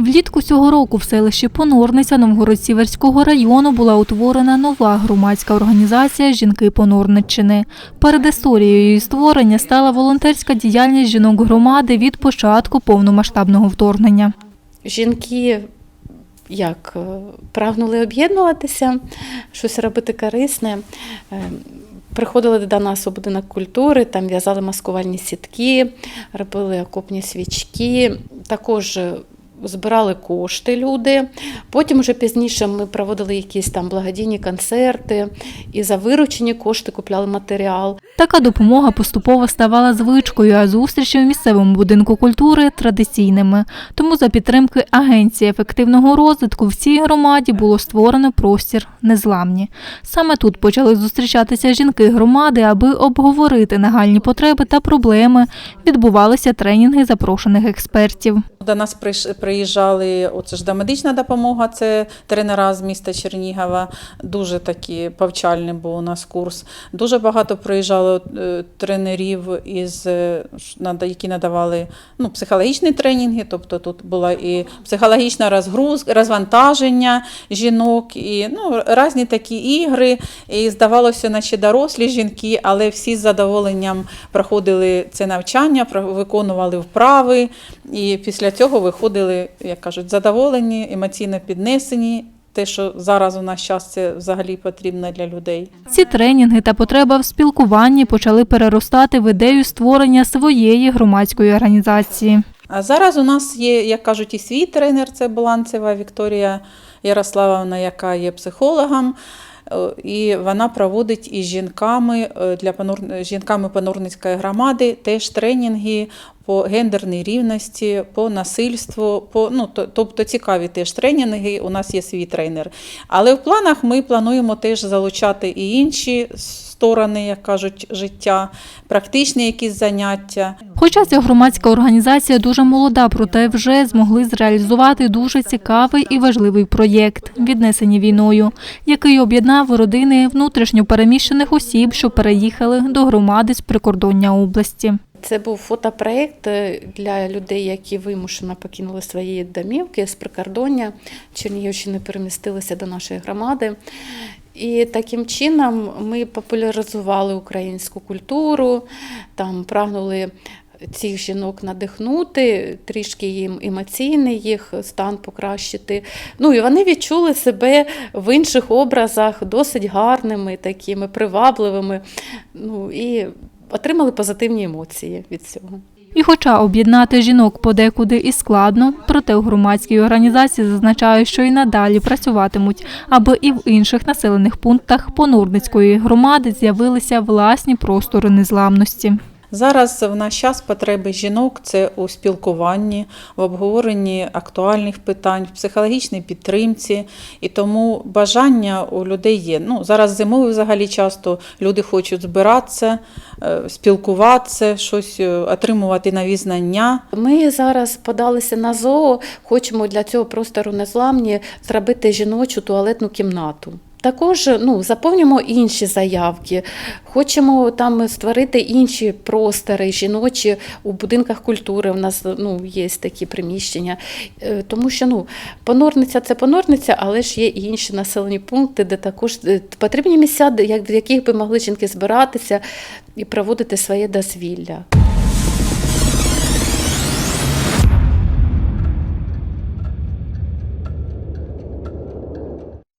Влітку цього року в селищі Понорниця Новгород-Сіверського району була утворена нова громадська організація Жінки Понорниччини. Перед історією створення стала волонтерська діяльність жінок громади від початку повномасштабного вторгнення. жінки як е, прагнули об'єднуватися, щось робити корисне. Е, Приходили до нас у будинок культури, там в'язали маскувальні сітки, робили окопні свічки, також е, збирали кошти люди. Потім вже пізніше ми проводили якісь там благодійні концерти і за виручені кошти купляли матеріал. Така допомога поступово ставала звичкою, а зустрічі в місцевому будинку культури традиційними. Тому за підтримки Агенції ефективного розвитку в цій громаді було створено простір незламні. Саме тут почали зустрічатися жінки громади, аби обговорити нагальні потреби та проблеми. Відбувалися тренінги запрошених експертів. До нас прийш- приїжджали оце ж медична допомога, це тренера з міста Чернігова. Дуже такі повчальний був у нас курс. Дуже багато приїжджало е, тренерів, із, е, які надавали ну, психологічні тренінги, тобто тут була і психологічна розгрузка, розвантаження жінок, і ну, різні такі ігри. І здавалося, наче дорослі жінки, але всі з задоволенням проходили це навчання, виконували вправи. І після цього виходили, як кажуть, задоволені, емоційно піднесені. Те, що зараз у нас час це взагалі потрібно для людей. Ці тренінги та потреба в спілкуванні почали переростати в ідею створення своєї громадської організації. А зараз у нас є, як кажуть, і свій тренер, це Баланцева Вікторія Ярославовна, яка є психологом. Е, І вона проводить із жінками е, для панур... жінками панурницької громади теж тренінги по гендерній рівності, по насильству, по ну тобто цікаві теж тренінги. У нас є свій тренер. Але в планах ми плануємо теж залучати і інші сторони, як кажуть, життя, практичні якісь заняття. Хоча ця громадська організація дуже молода, проте вже змогли зреалізувати дуже цікавий і важливий проєкт, віднесені війною, який об'єднав родини внутрішньо переміщених осіб, що переїхали до громади з прикордоння області. Це був фотопроект е, для людей, які вимушено покинули свої домівки з прикордоння Чернігівщини, перемістилися до нашої громади. І таким чином ми популяризували українську культуру, там прагнули цих жінок надихнути, трішки їм емоційний їх стан покращити. Ну і вони відчули себе в інших образах досить гарними, такими привабливими. Ну і отримали позитивні емоції від цього. І хоча об'єднати жінок подекуди і складно, проте у громадській організації зазначають, що і надалі працюватимуть, аби і в інших населених пунктах Понурницької громади з'явилися власні простори незламності. Зараз в наш час потреби жінок це у спілкуванні, в обговоренні актуальних питань, в психологічній підтримці. І тому бажання у людей є. Ну, зараз зимою взагалі часто люди хочуть збиратися, е, спілкуватися, щось е, отримувати нові знання. Ми зараз подалися на ЗОО, хочемо для цього простору незламні зробити жіночу туалетну кімнату. Також ну, заповнюємо інші заявки. Хочемо там створити інші простори жіночі у будинках культури. У нас ну, є такі приміщення. Е, Тому що ну, понорниця це понорниця, але ж є і інші населені пункти, де також е, потрібні місця, в яких би могли жінки збиратися і проводити своє дозвілля.